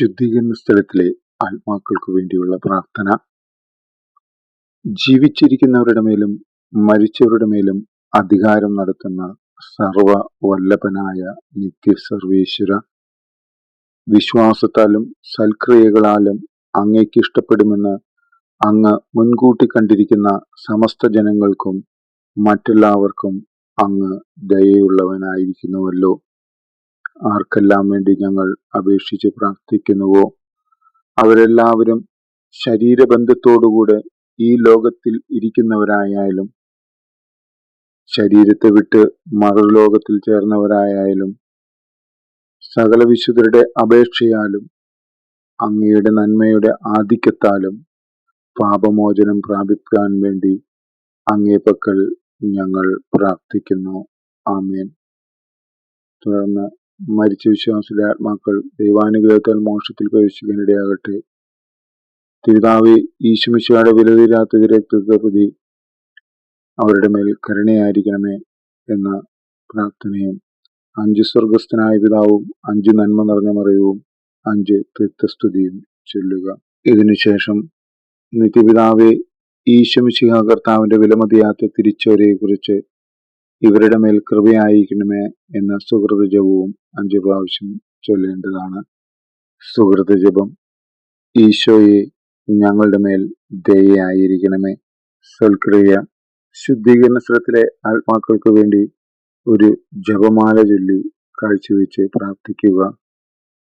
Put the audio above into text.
ശുദ്ധീകരണ സ്ഥലത്തിലെ ആത്മാക്കൾക്ക് വേണ്ടിയുള്ള പ്രാർത്ഥന. ജീവിച്ചിരിക്കുന്നവരുടെ മേലും മരിച്ചവരുടെ മേലും അധികാരം നടത്തുന്ന സർവ വല്ലഭനായ നിത്യസർവേശ്വര. വിശ്വാസത്താലും സൽക്രിയകളാലും അങ്ങേക്ക് ഇഷ്ടപ്പെടുമെന്ന് അങ്ങ് മുൻകൂട്ടി കണ്ടിരിക്കുന്ന സമസ്ത ജനങ്ങൾക്കും മറ്റെല്ലാവർക്കും അങ്ങ് ദയയുള്ളവനായിരിക്കുന്നുവല്ലോ. ആർക്കെല്ലാം വേണ്ടി ഞങ്ങൾ അപേക്ഷിച്ച് പ്രാർത്ഥിക്കുന്നുവോ? അവരെല്ലാവരും ശരീരബന്ധത്തോടുകൂടെ ഈ ലോകത്തിൽ ഇരിക്കുന്നവരായാലും ശരീരത്തെ വിട്ട് മറുലോകത്തിൽ ചേർന്നവരായാലും സകല വിശുദ്ധരുടെ അപേക്ഷയാലും അങ്ങയുടെ നന്മയുടെ ആധിക്യത്താലും പാപമോചനം പ്രാപിക്കാൻ വേണ്ടി അങ്ങേ പക്കൽ ഞങ്ങൾ പ്രാർത്ഥിക്കുന്നു. ആമേൻ. തുടർന്ന് മരിച്ച വിശ്വാസിയുടെ ആത്മാക്കൾ ദൈവാനുഗ്രഹത്താൽ മോക്ഷത്തിൽ പ്രവേശിക്കാനിടയാകട്ടെ. തിരുതാവ് ഈശുമിശയുടെ വിലതീരാത്ത രക്തത്തെ പ്രതി അവരുടെ മേൽ കരുണയായിരിക്കണമേ എന്ന പ്രാർത്ഥനയും അഞ്ച് സ്വർഗസ്ഥനായ പിതാവും അഞ്ച് നന്മ നിറഞ്ഞ മറിയവും അഞ്ച് തൃത്വസ്തുതിയും ചൊല്ലുക. ഇതിനുശേഷം നിത്യപിതാവെ ഈശുമിശിഹ കർത്താവിന്റെ വിലമതിയാത്ത തിരിച്ചവരെ കുറിച്ച് ഇവരുടെ മേൽ കൃപയായിരിക്കണമേ എന്ന സുഹൃത ജപവും അഞ്ചു പ്രാവശ്യം ചൊല്ലേണ്ടതാണ്. സുഹൃത ജപം ഈശോയെ ഞങ്ങളുടെ മേൽ ദയയായിരിക്കണമേ. സൽക്രിയ ശുദ്ധീകരണ സ്ഥലത്തിലെ ആത്മാക്കൾക്ക് വേണ്ടി ഒരു ജപമാല ചൊല്ലി കാഴ്ചവെച്ച് പ്രാർത്ഥിക്കുക.